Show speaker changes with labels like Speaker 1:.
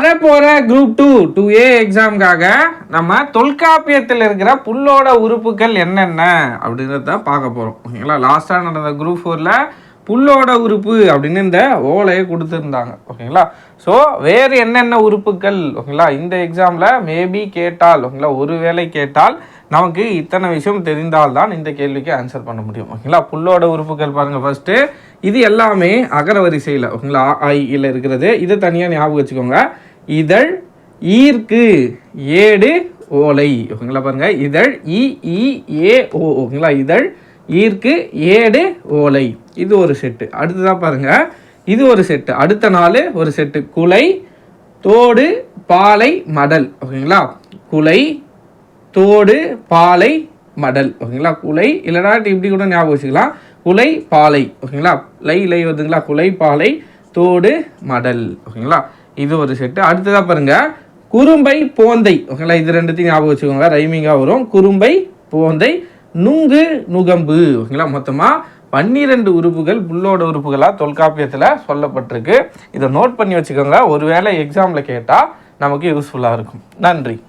Speaker 1: வரப்போகிற group two two A எக்ஸாமுக்காக நம்ம தொல்காப்பியத்தில் இருக்கிற புல்லோட உறுப்புகள் என்னென்ன அப்படின்றத பார்க்க போகிறோம் ஓகேங்களா? லாஸ்ட்டாக நடந்த குரூப் ஃபோரில் புல்லோட உறுப்பு அப்படின்னு இந்த ஓலையை கொடுத்துருந்தாங்க. ஓகேங்களா? ஸோ வேறு என்னென்ன உறுப்புகள்? ஓகேங்களா? இந்த எக்ஸாமில் மேபி கேட்டால் ஓகேங்களா? ஒரு வேளை கேட்டால் நமக்கு இத்தனை விஷயம் தெரிந்தால்தான் இந்த கேள்விக்கு ஆன்சர் பண்ண முடியும். ஓகேங்களா? புல்லோட உறுப்புகள் பாருங்கள் ஃபஸ்ட்டு இது எல்லாமே அகர வரிசையில் ஓகேங்களா? ஆ ஐயில் இருக்கிறது. இதை தனியாக ஞாபகம் வச்சுக்கோங்க. இதழ் ஈர்க்கு ஏடு ஓலை. ஓகேங்களா பாருங்கள் இதழ் இ இ ஏ ஓ. ஓகேங்களா? இதழ் ஈர்க்கு ஏடு ஓலை. இது ஒரு செட்டு. அடுத்ததாக பாருங்கள் இது ஒரு செட்டு. அடுத்த நாள் ஒரு செட்டு. குலை தோடு பாலை மடல். ஓகேங்களா? குலை தோடு பாலை மடல். ஓகேங்களா? குலை இல்லைனா இப்படி கூட ஞாபகம் வச்சுக்கலாம். குலை பாலை. ஓகேங்களா? லை லை வருதுங்களா? குலை பாலை தோடு மடல். ஓகேங்களா? இது ஒரு செட்டு அடுத்ததாக பாருங்க குறும்பை போந்தை. ஓகேங்களா? இது ரெண்டுத்தையும் ஞாபகம் வச்சுக்கோங்க. ரைமிங்காக வரும். குறும்பை போந்தை நுங்கு நுகம்பு. ஓகேங்களா? மொத்தமாக பன்னிரெண்டு உறுப்புகள் புல்லோட உறுப்புகளாக தொல்காப்பியத்தில் சொல்லப்பட்டிருக்கு. இதை நோட் பண்ணி வச்சுக்கோங்க. ஒருவேளை எக்ஸாமில் கேட்டால் நமக்கு யூஸ்ஃபுல்லாக இருக்கும். நன்றி.